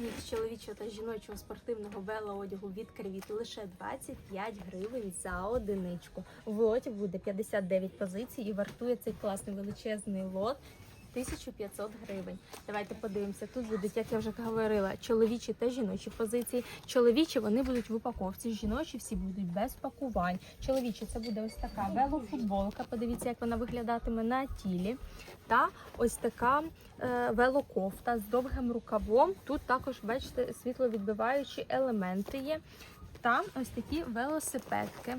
Мікс чоловічого та жіночого спортивного велоодягу від Кривіт лише 25 гривень за одиничку. В лоті буде 59 позицій і вартує цей класний величезний лот 1500 гривень. Давайте подивимося. Тут будуть, як я вже говорила, чоловічі та жіночі позиції. Чоловічі вони будуть в упаковці, жіночі всі будуть без пакувань. Чоловічі це буде ось така велофутболка. Подивіться, як вона виглядатиме на тілі. Та ось така е, велокофта з довгим рукавом. Тут також, бачите, світловідбиваючі елементи є. Та ось такі велосипедки.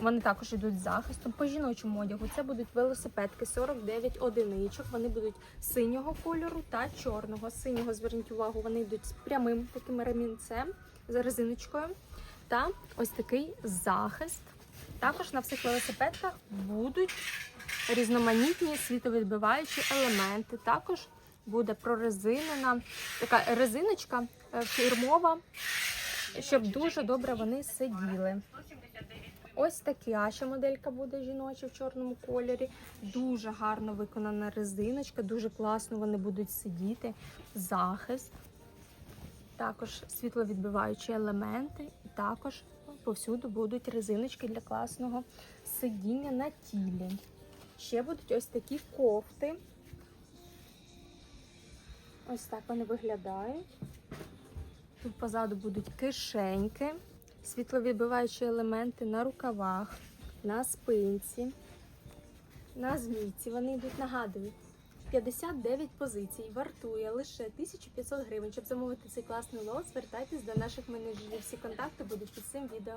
Вони також йдуть з захистом. По жіночому одягу це будуть велосипедки 49 одиничок. Вони будуть синього кольору та чорного. Синього, зверніть увагу, вони йдуть з прямим таким ремінцем, з резиночкою. Та ось такий захист. Також на всіх велосипедках будуть різноманітні світовідбиваючі елементи. Також буде прорезинена така резиночка е, фірмова, щоб дуже добре вони сиділи. Ось така ще моделька буде жіноча в чорному кольорі. Дуже гарно виконана резиночка, дуже класно вони будуть сидіти. Захист, також світловідбиваючі елементи, і також повсюду будуть резиночки для класного сидіння на тілі. Ще будуть ось такі кофти. Ось так вони виглядають. Тут позаду будуть кишеньки, світловідбиваючі елементи на рукавах, на спинці, на змійці. Вони йдуть, нагадую, 59 позицій, вартує лише 1500 гривень. Щоб замовити цей класний лот, звертайтесь до наших менеджерів. Всі контакти будуть під цим відео.